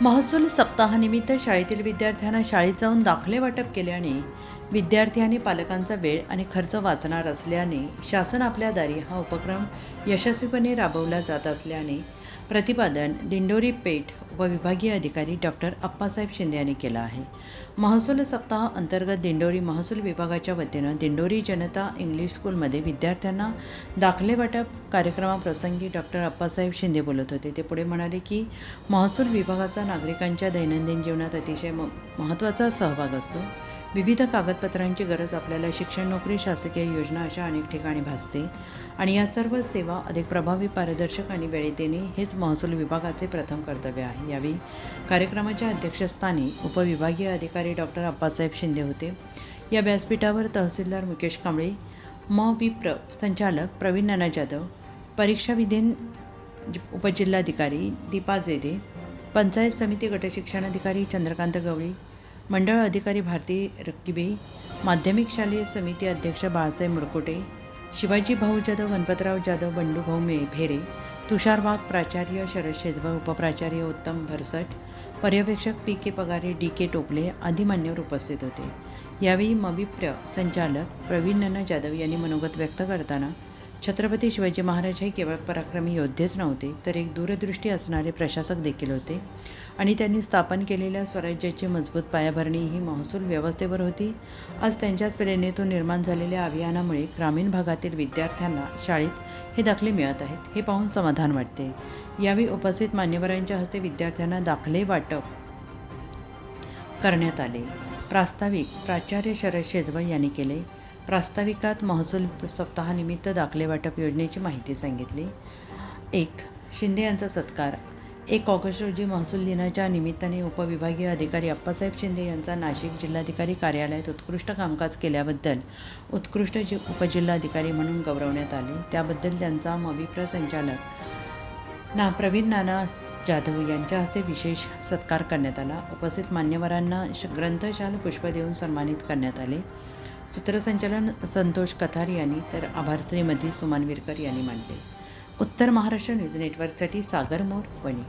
महसूल सप्ताहानिमित्त शाळेतील विद्यार्थ्यांना शाळेत जाऊन दाखले वाटप केल्याने विद्यार्थी आणि पालकांचा वेळ आणि खर्च वाचणार असल्याने शासन आपल्या दारी हा उपक्रम यशस्वीपणे राबवला जात असल्याने प्रतिपादन दिंडोरी पेठ व विभागीय अधिकारी डॉक्टर अप्पासाहेब शिंदे यांनी केलं आहे. महसूल सप्ताह अंतर्गत दिंडोरी महसूल विभागाच्या वतीनं दिंडोरी जनता इंग्लिश स्कूलमध्ये विद्यार्थ्यांना दाखले वाटप कार्यक्रमाप्रसंगी डॉक्टर अप्पासाहेब शिंदे बोलत होते. ते पुढे म्हणाले की महसूल विभागाचा नागरिकांच्या दैनंदिन जीवनात अतिशय म महत्त्वाचा सहभाग असतो. विविध कागदपत्रांची गरज आपल्याला शिक्षण नोकरी शासकीय योजना अशा अनेक ठिकाणी भासते. आणि या सर्व सेवा अधिक प्रभावी पारदर्शक आणि वेळेत देणे हेच महसूल विभागाचे प्रथम कर्तव्य आहे. यावेळी कार्यक्रमाच्या अध्यक्षस्थानी उपविभागीय अधिकारी डॉक्टर अप्पासाहेब शिंदे होते. या व्यासपीठावर तहसीलदार मुकेश कांबळे म. विप्र संचालक प्रवीण नाना जाधव परीक्षा विधीन उपजिल्हाधिकारी दीपा जेदे पंचायत समिती गटशिक्षणाधिकारी चंद्रकांत गवळी मंडळ अधिकारी भारती रक्कीबे माध्यमिक शालेय समिती अध्यक्ष बाळासाहेब मुरकुटे शिवाजी भाऊ जाधव गणपतराव जाधव बंडूभाऊ मे भेरे तुषार वाघ प्राचार्य शरद शेजवळ उपप्राचार्य उत्तम भरसट पर्यवेक्षक P K Pagare D K Topale आदी मान्यवर उपस्थित होते. यावेळी मविप्र संचालक प्रवीण नाना जाधव यांनी मनोगत व्यक्त करताना छत्रपती शिवाजी महाराज हे केवळ पराक्रमी योद्धेच नव्हते तर एक दूरदृष्टी असणारे प्रशासक देखील होते. आणि त्यांनी स्थापन केलेल्या स्वराज्याची मजबूत पायाभरणी ही महसूल व्यवस्थेवर होती. आज त्यांच्याच प्रेरणेतून निर्माण झालेल्या अभियानामुळे ग्रामीण भागातील विद्यार्थ्यांना शाळेत हे दाखले मिळत आहेत. हे पाहून समाधान वाटते. यावेळी उपस्थित मान्यवरांच्या हस्ते विद्यार्थ्यांना दाखले वाटप करण्यात आले. प्रास्ताविक प्राचार्य शरद शेजवळ यांनी केले. प्रास्ताविकात महसूल सप्ताहानिमित्त दाखले वाटप योजनेची माहिती सांगितली. एक शिंदे यांचा सत्कार. एक ऑगस्ट रोजी महसूल दिनाच्या निमित्ताने उपविभागीय अधिकारी अप्पासाहेब शिंदे यांचा नाशिक जिल्हाधिकारी कार्यालयात उत्कृष्ट कामकाज केल्याबद्दल उत्कृष्ट जि उपजिल्हाधिकारी म्हणून गौरवण्यात आले. त्याबद्दल त्यांचा मविप्र संचालक ना प्रवीण नाना जाधव यांच्या हस्ते विशेष सत्कार करण्यात आला. उपस्थित मान्यवरांना श ग्रंथशाल पुष्प देऊन सन्मानित करण्यात आले. सूत्रसंचालन संतोष कथार यांनी तर आभार सुमान विरकर यांनी मांडले. उत्तर महाराष्ट्र न्यूज नेटवर्कसाठी सागर मोर वणी.